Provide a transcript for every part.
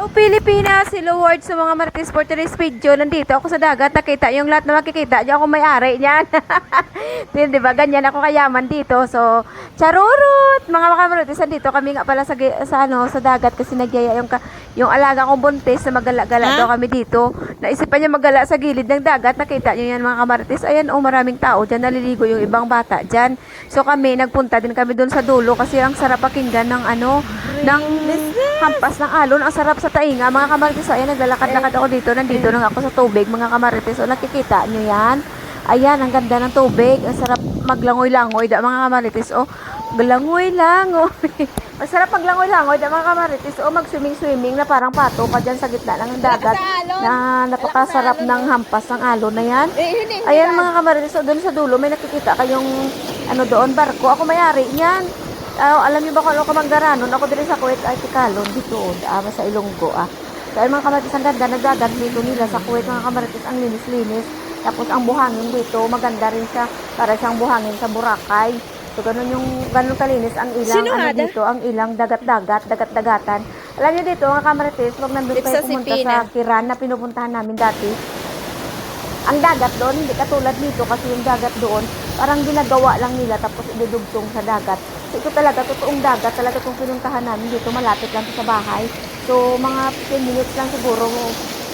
O Pilipinas, hello world sa mga Martis for today's video. Nandito ako sa dagat, nakita yung lahat na makikita. Diyan ako may-ari niyan. Di ba? Ganyan ako kayaman dito. So, charurut! Mga makamartis, nandito kami nga pala sa, sa, ano, sa dagat kasi nagyaya yung, yung alaga kong buntis na magala-gala daw kami dito. Naisipan niya magala sa gilid ng dagat. Nakita niyo yan mga kamartis. Ayan, oh, maraming tao dyan. Naliligo yung ibang bata dyan. So, kami, nagpunta din kami doon sa dulo kasi ang sarap pakinggan ng ano, ng hampas ng alon. Ang sarap sa tainga. Mga kamarites, ayan, naglalakad-lakad ako dito. Nandito lang ako sa tubig, mga kamarites. O, nakikita nyo yan? Ayan, ang ganda ng tubig. Ang sarap maglangoy-langoy, da, mga kamarites. O, langoy-langoy. Masarap maglangoy-langoy, da, mga kamarites. O, mag-swimming-swimming na parang pato ka dyan sa gitna ng dagat. Na napakasarap ng hampas ng alon na yan. Ayan mga kamarites, so doon sa dulo may nakikita kayong ano doon, barko. Ako may-ari niyan. Ah, alam niyo ba kung ano ko manggaranon? Ako din sa Kuwait ay Tikalon dito, ah, sa Ilonggo ah. Ay mga kamarites, ang ganda nagdagat dito nila sa Kuwait mga kamarites, ang linis-linis. Tapos ang buhangin dito, maganda rin siya para siyang buhangin sa Boracay. So ganun yung ganun kalinis ang ilang Sino ano dito, ang ilang dagat-dagat, dagat-dagatan. Alam niyo dito mga kamarites, wag nandun Dito kayo sa pumunta sa Kiran na pinupuntahan namin dati ang dagat doon, hindi katulad dito kasi yung dagat doon, parang ginagawa lang nila tapos idudugtong sa dagat. So ito talaga, totoong dagat, talaga itong pinuntahan namin dito, malapit lang sa bahay. So mga 10 minutes lang siguro,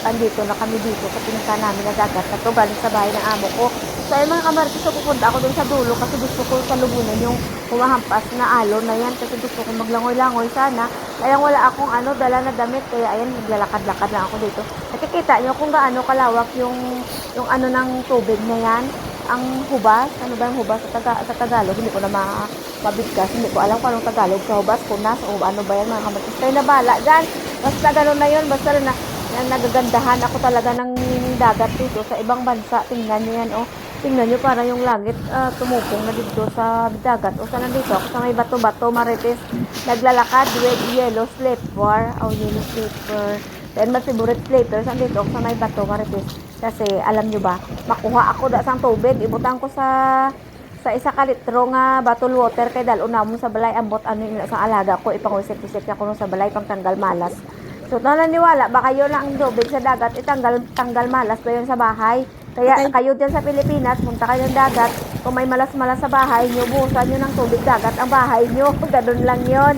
andito na kami dito sa pinuntahan namin na dagat na to, galing sa bahay ng amo ko. So ay mga kamartis, so pupunta ako doon sa dulo kasi gusto ko salubunan yung humahampas na alon na yan kasi gusto ko maglangoy-langoy sana. Kaya wala akong ano, dala na damit, kaya ayan, naglalakad-lakad lang ako dito. Nakikita nyo kung gaano kalawak yung yung ano ng tubig na yan, ang hubas, ano ba yung hubas sa, Taga, sa Tagalog, hindi ko na ma, mabigkas, hindi ko alam kung anong Tagalog sa hubas, kunas, o ano ba yan mga kamatis. Kayo na dyan, basta ganun na yun, basta na, na nagagandahan ako talaga ng dagat dito sa ibang bansa, tingnan nyo yan, oh. Tingnan nyo para yung langit ah, tumupong na dito sa dagat. O sa nandito ako sa may bato-bato, marites, naglalakad with yellow slipper, o yellow slipper. Then my favorite flavors, andito ako sa may bato, marites. Kasi alam nyo ba, makuha ako da sang tubig, ibutan ko sa sa isa ka litro nga bottle water kay dal una mo sa balay ambot ano yung sa alaga ko ipangusit-isip ko no sa balay pang tanggal malas. So naniniwala baka yun lang ang tubig sa dagat itanggal tanggal malas ba yun sa bahay. Kaya Okay. kayo dyan sa Pilipinas, punta kayo ng dagat, kung may malas-malas sa bahay nyo, buhusan nyo ng tubig dagat ang bahay nyo. Ganun lang yon.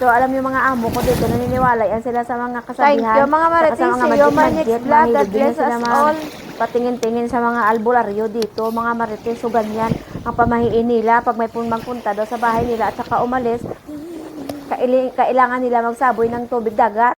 So, alam yung mga amo ko dito, naniniwala yan sila sa mga kasabihan. Thank you, mga Marites. sa vlog. God mahilig din bless us all. patingin-tingin sa mga albularyo dito, mga marites, so ganyan ang pamahiin nila pag may pun magpunta daw sa bahay nila at saka umalis, kailangan nila magsaboy ng tubig dagat.